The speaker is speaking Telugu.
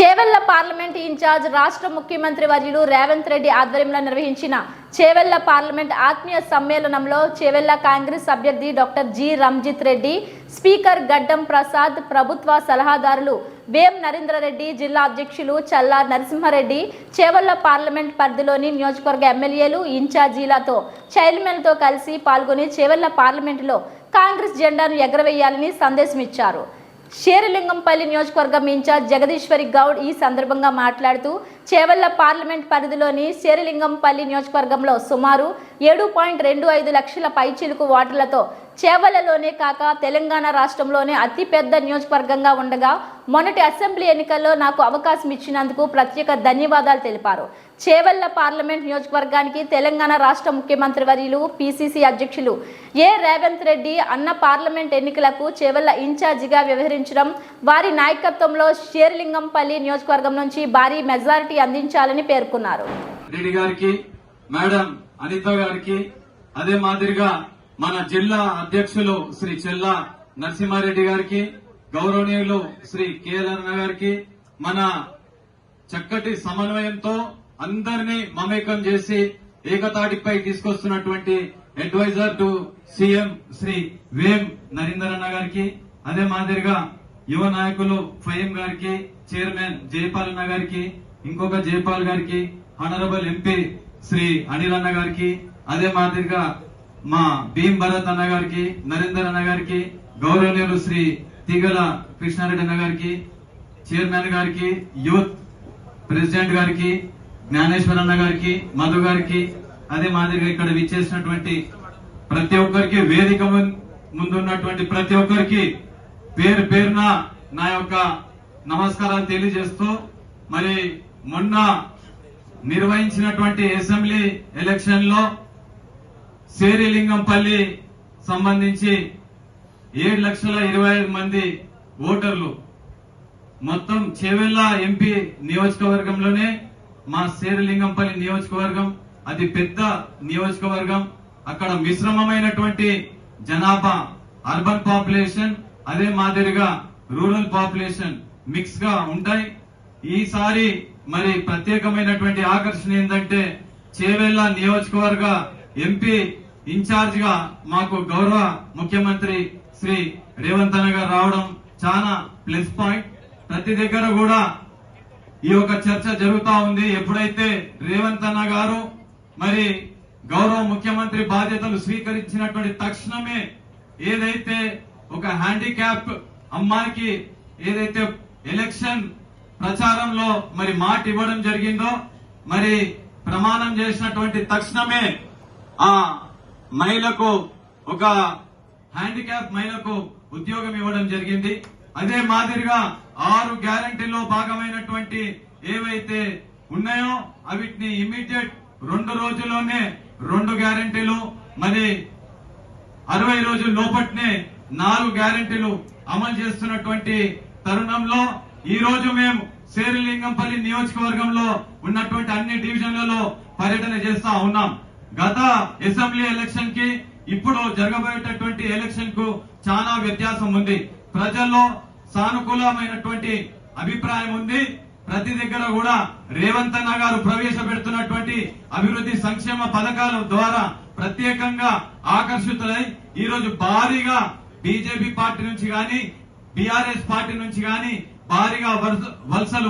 చేవెళ్ళ పార్లమెంట్ ఇన్ఛార్జ్ రాష్ట్ర ముఖ్యమంత్రి వర్యులు రేవంత్ రెడ్డి ఆధ్వర్యంలో నిర్వహించిన చేవెళ్ళ పార్లమెంట్ ఆత్మీయ సమ్మేళనంలో చేవెళ్ళ కాంగ్రెస్ అభ్యర్థి doctor G Ranjith Reddy speaker Gaddam Prasad ప్రభుత్వ సలహాదారులు వేం నరేంద్రరెడ్డి జిల్లా అధ్యక్షులు చల్లా నరసింహారెడ్డి చేవెళ్ళ పార్లమెంట్ పరిధిలోని నియోజకవర్గ ఎమ్మెల్యేలు ఇన్ఛార్జీలతో చైర్మన్తో కలిసి పాల్గొని చేవెళ్ళ పార్లమెంటులో కాంగ్రెస్ జెండాను ఎగరవేయాలని సందేశం ఇచ్చారు షేరలింగంపల్లి నియోజకవర్గం ఇన్ఛార్జ్ జగదీశ్వరి గౌడ్ ఈ సందర్భంగా మాట్లాడుతూ చేవల్ల పార్లమెంట్ పరిధిలోని శేరిలింగంపల్లి నియోజకవర్గంలో సుమారు ఏడు పాయింట్ రెండు ఐదు లక్షల పైచిలుకు ఓటర్లతో చేవలలోనే కాక తెలంగాణ రాష్ట్రంలోనే అతిపెద్ద నియోజకవర్గంగా ఉండగా మొన్నటి అసెంబ్లీ ఎన్నికల్లో నాకు అవకాశం ఇచ్చినందుకు ప్రత్యేక ధన్యవాదాలు తెలిపారు. చేవల్ల పార్లమెంట్ నియోజకవర్గానికి తెలంగాణ రాష్ట్ర ముఖ్యమంత్రి వర్యులు పిసిసి అధ్యక్షులు ఏ రేవంత్ రెడ్డి అన్న పార్లమెంట్ ఎన్నికలకు చేవల్ల ఇన్ఛార్జిగా వ్యవహరించడం వారి నాయకత్వంలో షేర్లింగంపల్లి నియోజకవర్గం నుంచి భారీ మెజారిటీ అందించాలని పేర్కొన్నారు. రెడ్డి గారికి మేడం అనిత గారికి అదే మాదిరిగా మన జిల్లా అధ్యక్షులు శ్రీ చెల్లా నరసింహారెడ్డి గారికి గౌరవనీయులు శ్రీ కేఎల్ఆర్ గారికి మన చక్కటి సమన్వయంతో అందరినీ మమేకం చేసి ఏకతాటిపై తీసుకొస్తున్నటువంటి advisor to CM Shri Vem Narender అన్న గారికి అదే మాదిరిగా యువ నాయకులు ఫయం గారికి చైర్మన్ జయపాల్ అన్న గారికి ఇంకొక జయపాల్ గారికి ఆనరబుల్ ఎంపీ శ్రీ అనిల్ అన్న గారికి అదే మాదిరిగా మా భీమ్ భరత్ అన్న గారికి నరేందర్ అన్న గారికి గౌరవనీయులు శ్రీ తీగల కృష్ణారెడ్డి అన్న గారికి చైర్మన్ గారికి యూత్ ప్రెసిడెంట్ గారికి జ్ఞానేశ్వర్ అన్న గారికి మధు గారికి అదే మాదిరిగా ఇక్కడ విచ్చేసినటువంటి ప్రతి ఒక్కరికి వేదిక ముందున్నటువంటి ప్రతి ఒక్కరికి పేరు పేరున నా యొక్క నమస్కారాలు తెలియజేస్తూ మరి మొన్న నిర్వహించినటువంటి అసెంబ్లీ ఎలక్షన్లో సేరిలింగంపల్లి సంబంధించి ఏడు లక్షల ఇరవై ఐదు మంది ఓటర్లు. మొత్తం చేవెళ్ళ ఎంపీ నియోజకవర్గంలోనే మా శేరలింగంపల్లి నియోజకవర్గం అది పెద్ద నియోజకవర్గం అక్కడ మిశ్రమమైనటువంటి జనాభా అర్బన్ పాపులేషన్ అదే మాదిరిగా రూరల్ పాపులేషన్ మిక్స్గా ఉంటాయి. ఈసారి మరి ప్రత్యేకమైనటువంటి ఆకర్షణ ఏంటంటే చేవెళ్ళ నియోజకవర్గ ఎంపీ ఇన్ఛార్జ్గా మాకు గౌరవ ముఖ్యమంత్రి శ్రీ రేవంత్ అన్న గారు రావడం చాలా ప్లస్ పాయింట్. ప్రతి దగ్గర కూడా ఈ యొక్క చర్చ జరుగుతా ఉంది. ఎప్పుడైతే రేవంత్ అన్న గారు మరి గౌరవ ముఖ్యమంత్రి బాధ్యతలు స్వీకరించినటువంటి తక్షణమే ఏదైతే ఒక హ్యాండిక్యాప్ అమ్మాయికి ఏదైతే ఎలక్షన్ ప్రచారంలో మరి మాట ఇవ్వడం జరిగిందో మరి ప్రమాణం చేసినటువంటి తక్షణమే ఆ మహిళకు ఒక హ్యాండిక్యాప్ మహిళకు ఉద్యోగం ఇవ్వడం జరిగింది. అదే మాదిరిగా ఆరు గ్యారంటీలో భాగమైనటువంటి ఏవైతే ఉన్నాయో అవిటిని ఇమీడియట్ రెండు రోజుల్లోనే రెండు గ్యారంటీలు మరి అరవై రోజుల లోపట్నే నాలుగు గ్యారంటీలు అమలు చేస్తున్నటువంటి తరుణంలో ఈ రోజు మేము శేరిలింగంపల్లి నియోజకవర్గంలో ఉన్నటువంటి అన్ని డివిజన్లలో పర్యటన చేస్తా ఉన్నాం. గత అసెంబ్లీ ఎలక్షన్కి ఇప్పుడు జరగబోయేటటువంటి ఎలక్షన్కు చాలా వ్యత్యాసం ఉంది. ప్రజల్లో సానుకూలమైనటువంటి అభిప్రాయం ఉంది. ప్రతి దగ్గర కూడా రేవంత్ అన్న గారు ప్రవేశపెడుతున్నటువంటి అభివృద్ధి సంక్షేమ పథకాల ద్వారా ప్రత్యేకంగా ఆకర్షితులై ఈ రోజు భారీగా బీజేపీ పార్టీ నుంచి గాని బీఆర్ఎస్ పార్టీ నుంచి గాని భారీగా వలసలు